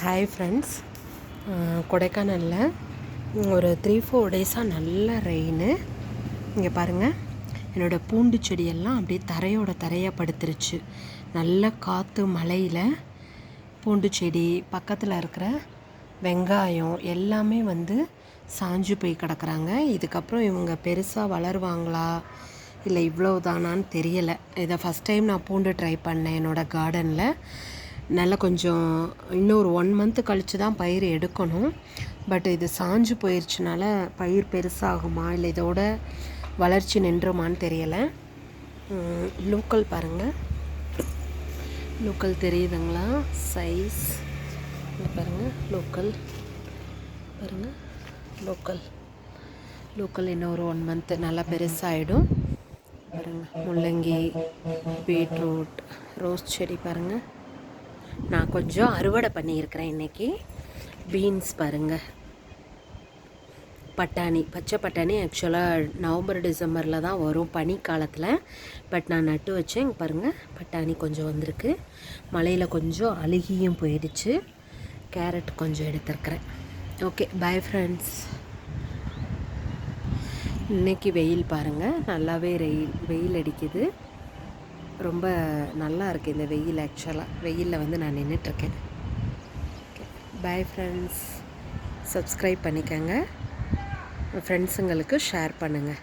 Hi friends கொடைக்கானலில் ஒரு three four டேஸாக நல்ல ரெயின் இங்கே பாருங்கள் என்னோடய பூண்டு செடியெல்லாம் அப்படியே தரையோட தரையாக படுத்துருச்சு. நல்ல காற்று மழையில் பூண்டு செடி பக்கத்தில் இருக்கிற வெங்காயம் எல்லாமே வந்து சாஞ்சு போய் கிடக்குறாங்க. இதுக்கப்புறம் இவங்க பெருசாக வளருவாங்களா? இல்லை இவ்வளோ தானான்னு தெரியலை. இதை ஃபஸ்ட் டைம் நான் பூண்டு ட்ரை பண்ணேன் என்னோடய கார்டனில் நல்லா கொஞ்சம் இன்னும் ஒரு ஒன் மந்த்து கழித்து தான் பயிர் எடுக்கணும். பட் இது சாஞ்சு போயிடுச்சுனால பயிர் பெருசாகுமா இல்லை இதோட வளர்ச்சி நின்றுமான்னு தெரியலை. லோக்கல் பாருங்கள் லோக்கல் தெரியுதுங்களா? சைஸ் பாருங்கள் லோக்கல். பாருங்கள் லோக்கல். லோக்கல் இன்னும் ஒரு ஒன் மந்த்து நல்லா பெருசாகிடும் பாருங்கள் முள்ளங்கி பீட்ரூட் ரோஸ் செடி பாருங்கள் நான் கொஞ்சம் அறுவடை பண்ணியிருக்கிறேன் இன்றைக்கி பீன்ஸ் பாருங்கள் பட்டாணி பச்சை பட்டாணி ஆக்சுவலாக நவம்பர் டிசம்பரில் தான் வரும் பனி காலத்தில் பட் நான் நட்டு வச்சேன் இங்கே பாருங்கள் பட்டாணி கொஞ்சம் வந்திருக்கு. மழையில் கொஞ்சம் அழுகியும் போயிடுச்சு. கேரட் கொஞ்சம் எடுத்துருக்குறேன். ஓகே பாய் ஃப்ரெண்ட்ஸ் இன்றைக்கி வெயில் பாருங்கள் நல்லாவே வெயில் வெயில் அடிக்குது. ரொம்ப நல்லா இருக்குது இந்த வெயில் ஆக்சுவலாக வெயிலில் வந்து நான் நின்றுட்டுருக்கேன் பாய் ஃப்ரெண்ட்ஸ் சப்ஸ்கிரைப் பண்ணிக்கோங்க. ஃப்ரெண்ட்ஸுங்களுக்கு ஷேர் பண்ணுங்கள்